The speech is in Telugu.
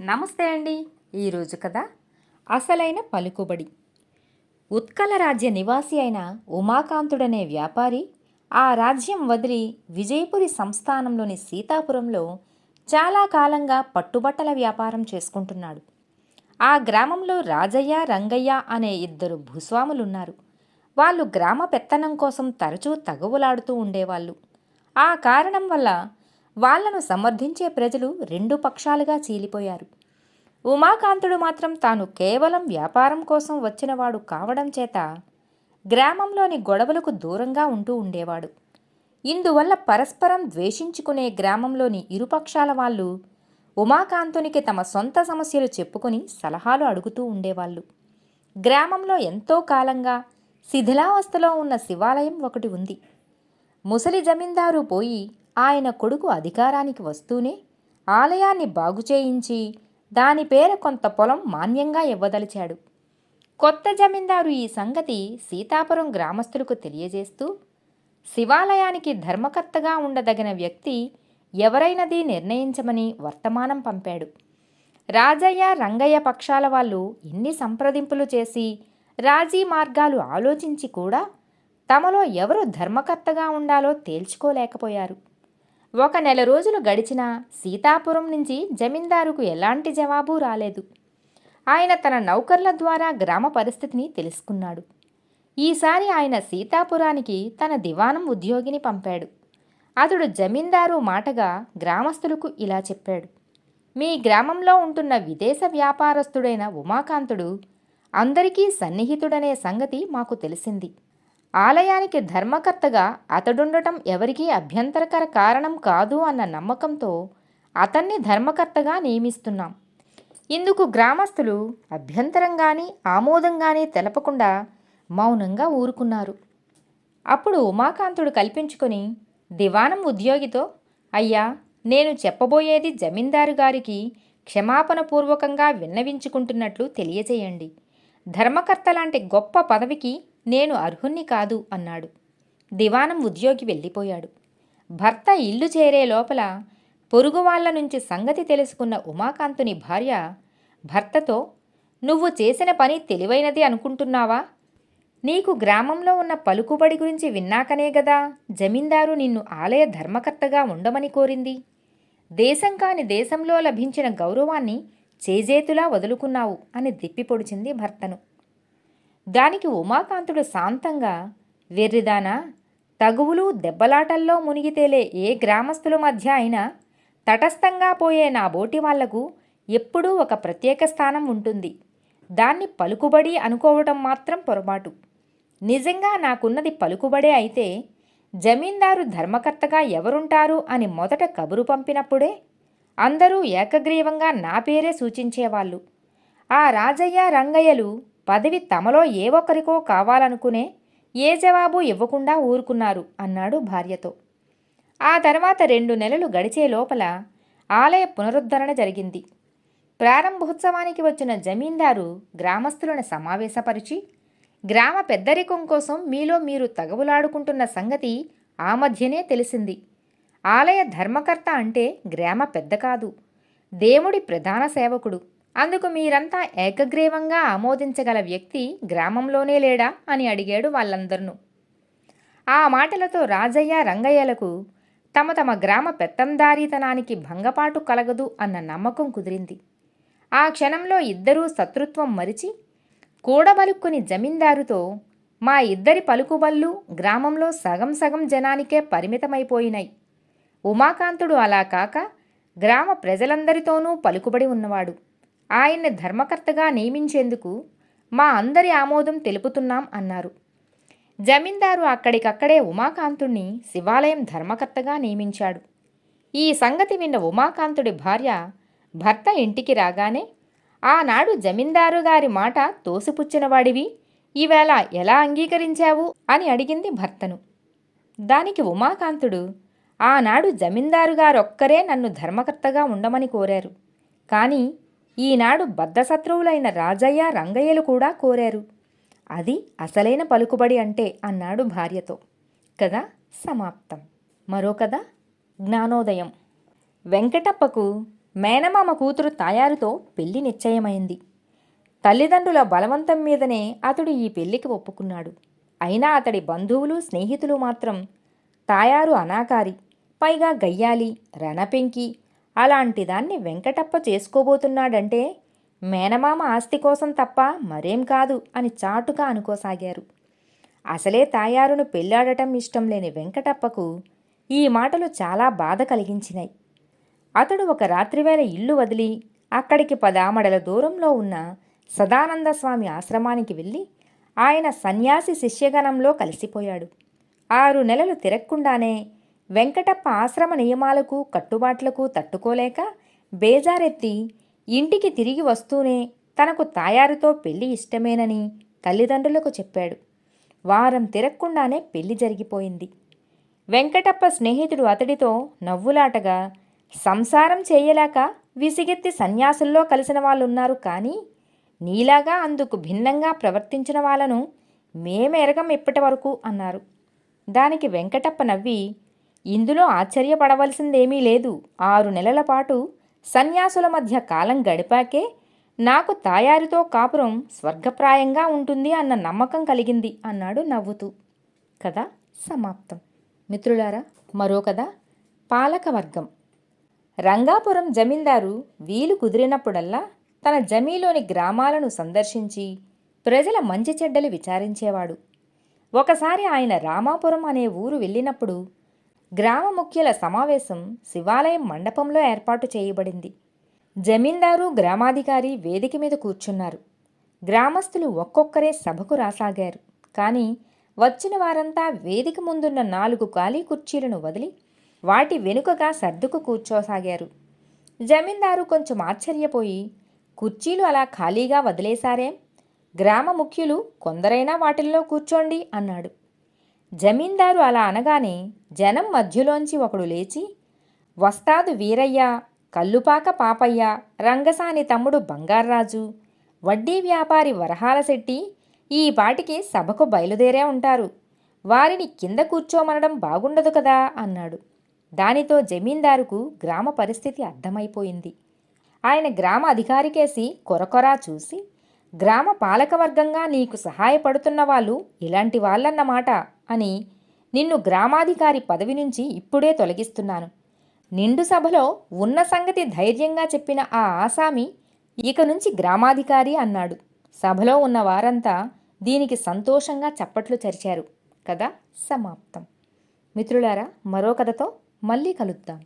నమస్తే అండి. ఈరోజు కదా అసలైన పలుకుబడి. ఉత్కల రాజ్య నివాసి అయిన ఉమాకాంతుడనే వ్యాపారి ఆ రాజ్యం వదిలి విజయపురి సంస్థానంలోని సీతాపురంలో చాలా కాలంగా పట్టుబట్టల వ్యాపారం చేసుకుంటున్నాడు. ఆ గ్రామంలో రాజయ్య రంగయ్య అనే ఇద్దరు భూస్వాములున్నారు. వాళ్ళు గ్రామ పెత్తనం కోసం తరచూ తగవులాడుతూ ఉండేవాళ్ళు. ఆ కారణం వల్ల వాళ్ళను సమర్థించే ప్రజలు రెండు పక్షాలుగా చీలిపోయారు. ఉమాకాంతుడు మాత్రం తాను కేవలం వ్యాపారం కోసం వచ్చినవాడు కావడం చేత గ్రామంలోని గొడవలకు దూరంగా ఉంటూ ఉండేవాడు. ఇందువల్ల పరస్పరం ద్వేషించుకునే గ్రామంలోని ఇరుపక్షాల వాళ్ళు ఉమాకాంతునికి తమ సొంత సమస్యలు చెప్పుకొని సలహాలు అడుగుతూ ఉండేవాళ్ళు. గ్రామంలో ఎంతో కాలంగా శిథిలావస్థలో ఉన్న శివాలయం ఒకటి ఉంది. ముసలి జమీందారు పోయి ఆయన కొడుకు అధికారానికి వస్తూనే ఆలయాన్ని బాగుచేయించి దాని పేర కొంత పొలం మాన్యంగా ఇవ్వదలిచాడు. కొత్త జమీందారు ఈ సంగతి సీతాపురం గ్రామస్తులకు తెలియజేస్తూ శివాలయానికి ధర్మకర్తగా ఉండదగిన వ్యక్తి ఎవరైనది నిర్ణయించమని వర్తమానం పంపాడు. రాజయ్య రంగయ్య పక్షాల వాళ్ళు ఎన్ని సంప్రదింపులు చేసి రాజీ మార్గాలు ఆలోచించి కూడా తమలో ఎవరు ధర్మకర్తగా ఉండాలో తేల్చుకోలేకపోయారు. ఒక నెల రోజులు గడిచినా సీతాపురం నుంచి జమీందారుకు ఎలాంటి జవాబు రాలేదు. ఆయన తన నౌకర్ల ద్వారా గ్రామ పరిస్థితిని తెలుసుకున్నాడు. ఈసారి ఆయన సీతాపురానికి తన దివానం ఉద్యోగిని పంపాడు. అతడు జమీందారు మాటగా గ్రామస్తులకు ఇలా చెప్పాడు. మీ గ్రామంలో ఉంటున్న విదేశ వ్యాపారస్తుడైన ఉమాకాంతుడు అందరికీ సన్నిహితుడనే సంగతి మాకు తెలిసింది. ఆలయానికి ధర్మకర్తగా అతడుండటం ఎవరికీ అభ్యంతరకర కారణం కాదు అన్న నమ్మకంతో అతన్ని ధర్మకర్తగా నియమిస్తున్నాం. ఇందుకు గ్రామస్తులు అభ్యంతరంగాని ఆమోదంగాని తెలపకుండా మౌనంగా ఊరుకున్నారు. అప్పుడు ఉమాకాంతుడు కల్పించుకొని దివానం ఉద్యోగితో అయ్యా నేను చెప్పబోయేది జమీందారు గారికి క్షమాపణపూర్వకంగా విన్నవించుకుంటున్నట్లు తెలియజేయండి. ధర్మకర్త లాంటి గొప్ప పదవికి నేను అర్హుణ్ణి కాదు అన్నాడు. దివానం ఉద్యోగి వెళ్ళిపోయాడు. భర్త ఇల్లు చేరే లోపల పొరుగు వాళ్ళ నుంచి సంగతి తెలుసుకున్న ఉమాకాంతుని భార్య భర్తతో నువ్వు చేసిన పని తెలివైనది అనుకుంటున్నావా? నీకు గ్రామంలో ఉన్న పలుకుబడి గురించి విన్నాకనే గదా జమీందారు నిన్ను ఆలయ ధర్మకర్తగా ఉండమని కోరింది. దేశం కాని దేశంలో లభించిన గౌరవాన్ని చేజేతులా వదులుకున్నావు అని దిప్పిపొడిచింది భర్తను. దానికి ఉమాకాంతుడు శాంతంగా వెర్రిదానా తగువులు దెబ్బలాటల్లో మునిగితేలే ఏ గ్రామస్తుల మధ్య అయినా తటస్థంగా పోయే నా బోటి వాళ్ళకు ఎప్పుడూ ఒక ప్రత్యేక స్థానం ఉంటుంది. దాన్ని పలుకుబడి అనుకోవటం మాత్రం పొరపాటు. నిజంగా నాకున్నది పలుకుబడే అయితే జమీందారు ధర్మకర్తగా ఎవరుంటారు అని మొదట కబురు పంపినప్పుడే అందరూ ఏకగ్రీవంగా నా పేరే సూచించేవాళ్ళు. ఆ రాజయ్య రంగయ్యలు పదవి తమలో ఏ ఒక్కరికో కావాలనుకునే ఏ జవాబు ఇవ్వకుండా ఊరుకున్నారు అన్నాడు భార్యతో. ఆ తర్వాత రెండు నెలలు గడిచే లోపల ఆలయ పునరుద్ధరణ జరిగింది. ప్రారంభోత్సవానికి వచ్చిన జమీందారు గ్రామస్తులను సమావేశపరిచి గ్రామ పెద్దరికం కోసం మీలో మీరు తగవులాడుకుంటున్న సంగతి ఆ మధ్యనే తెలిసింది. ఆలయ ధర్మకర్త అంటే గ్రామ పెద్ద కాదు. దేవుడి ప్రధాన సేవకుడు. అందుకు మీరంతా ఏకగ్రీవంగా ఆమోదించగల వ్యక్తి గ్రామంలోనే లేడా అని అడిగాడు వాళ్ళందరూ ఆ మాటలతో రాజయ్య రంగయ్యలకు తమ తమ గ్రామ పెత్తందారీతనానికి భంగపాటు కలగదు అన్న నమ్మకం కుదిరింది. ఆ క్షణంలో ఇద్దరూ శత్రుత్వం మరిచి కూడబలుక్కుని జమీందారుతో మా ఇద్దరి పలుకుబళ్ళు గ్రామంలో సగం సగం జనానికే పరిమితమైపోయినాయి. ఉమాకాంతుడు అలా కాక గ్రామ ప్రజలందరితోనూ పలుకుబడి ఉన్నవాడు. ఆయన్ని ధర్మకర్తగా నియమించేందుకు మా అందరి ఆమోదం తెలుపుతున్నాం అన్నారు. జమీందారు అక్కడికక్కడే ఉమాకాంతుణ్ణి శివాలయం ధర్మకర్తగా నియమించాడు. ఈ సంగతి విన్న ఉమాకాంతుడి భార్య భర్త ఇంటికి రాగానే ఆనాడు జమీందారు గారి మాట తోసిపుచ్చినవాడివి ఈవేళ ఎలా అంగీకరించావు? అని అడిగింది భర్తను. దానికి ఉమాకాంతుడు ఆనాడు జమీందారు గారొక్కరే నన్ను ధర్మకర్తగా ఉండమని కోరారు. కానీ ఈనాడు బద్ధశత్రువులైన రాజయ్య రంగయ్యలు కూడా కోరారు. అది అసలైన పలుకుబడి అంటే అన్నాడు భార్యతో. కథ సమాప్తం. మరో కథ జ్ఞానోదయం. వెంకటప్పకు మేనమామ కూతురు తాయారుతో పెళ్ళి నిశ్చయమైంది. తల్లిదండ్రుల బలవంతం మీదనే అతడు ఈ పెళ్ళికి ఒప్పుకున్నాడు. అయినా అతడి బంధువులు స్నేహితులు మాత్రం తాయారు అనాకారి పైగా గయ్యాలి రణపెంకి అలాంటి దాన్ని వెంకటప్ప చేసుకోబోతున్నాడంటే మేనమామ ఆస్తి కోసం తప్ప మరేం కాదు అని చాటుగా అనుకోసాగారు. అసలే తాయారును పెళ్ళాడటం ఇష్టం లేని వెంకటప్పకు ఈ మాటలు చాలా బాధ కలిగించినాయి. అతడు ఒక రాత్రివేళ ఇల్లు వదిలి అక్కడికి పదామడల దూరంలో ఉన్న సదానంద స్వామి ఆశ్రమానికి వెళ్ళి ఆయన సన్యాసి శిష్యగణంలో కలిసిపోయాడు. ఆరు నెలలు తిరక్కుండానే వెంకటప్ప ఆశ్రమ నియమాలకు కట్టుబాట్లకు తట్టుకోలేక బేజారెత్తి ఇంటికి తిరిగి వస్తూనే తనకు తాయారుతో పెళ్ళి ఇష్టమేనని తల్లిదండ్రులకు చెప్పాడు. వారం తిరగకుండానే పెళ్ళి జరిగిపోయింది. వెంకటప్ప స్నేహితుడు అతడితో నవ్వులాటగా సంసారం చేయలేక విసిగెత్తి సన్యాసుల్లో కలిసిన వాళ్ళున్నారు కానీ నీలాగా అందుకు భిన్నంగా ప్రవర్తించిన వాళ్ళను మేమెరగం ఇప్పటి వరకు అన్నారు. దానికి వెంకటప్ప నవ్వి ఇందులో ఆశ్చర్యపడవలసిందేమీ లేదు. ఆరు నెలల పాటు సన్యాసుల మధ్య కాలం గడిపాకే నాకు తాయారితో కాపురం స్వర్గప్రాయంగా ఉంటుంది అన్న నమ్మకం కలిగింది అన్నాడు నవ్వుతూ. కథ సమాప్తం. మిత్రులారా మరో కథ పాలకవర్గం. రంగాపురం జమీందారు వీలు కుదిరినప్పుడల్లా తన జమీలోని గ్రామాలను సందర్శించి ప్రజల మంచి చెడ్డలు విచారించేవాడు. ఒకసారి ఆయన రామాపురం అనే ఊరు వెళ్ళినప్పుడు గ్రామ ముఖ్యుల సమావేశం శివాలయం మండపంలో ఏర్పాటు చేయబడింది. జమీందారు గ్రామాధికారి వేదిక మీద కూర్చున్నారు. గ్రామస్తులు ఒక్కొక్కరే సభకు రాసాగారు. కానీ వచ్చిన వారంతా వేదిక ముందున్న నాలుగు ఖాళీ కుర్చీలను వదిలి వాటి వెనుకగా సర్దుకు కూర్చోసాగారు. జమీందారు కొంచెం ఆశ్చర్యపోయి కుర్చీలు అలా ఖాళీగా వదిలేశారేం? గ్రామ ముఖ్యులు కొందరైనా వాటిల్లో కూర్చోండి అన్నాడు. జమీందారు అలా అనగానే జనం మధ్యలోంచి ఒకడు లేచి వస్తాదు వీరయ్య కల్లుపాక పాపయ్య రంగసాని తమ్ముడు బంగారాజు వడ్డీ వ్యాపారి వరహాల శెట్టి ఈ పాటికి సభకు బయలుదేరే ఉంటారు. వారిని కింద కూర్చోమనడం బాగుండదు కదా అన్నాడు. దానితో జమీందారుకు గ్రామ పరిస్థితి అర్థమైపోయింది. ఆయన గ్రామ అధికారికేసి కొరకొరా చూసి గ్రామ పాలకవర్గంగా నీకు సహాయపడుతున్న వాళ్ళు ఇలాంటి వాళ్ళన్నమాట. అని నిన్ను గ్రామాధికారి పదవి నుంచి ఇప్పుడే తొలగిస్తున్నాను. నిండు సభలో ఉన్న సంగతి ధైర్యంగా చెప్పిన ఆ ఆసామి ఇక నుంచి గ్రామాధికారి అన్నాడు. సభలో ఉన్న వారంతా దీనికి సంతోషంగా చప్పట్లు చరిచారు. కథ సమాప్తం. మిత్రులారా మరో కథతో మళ్ళీ కలుద్దాం.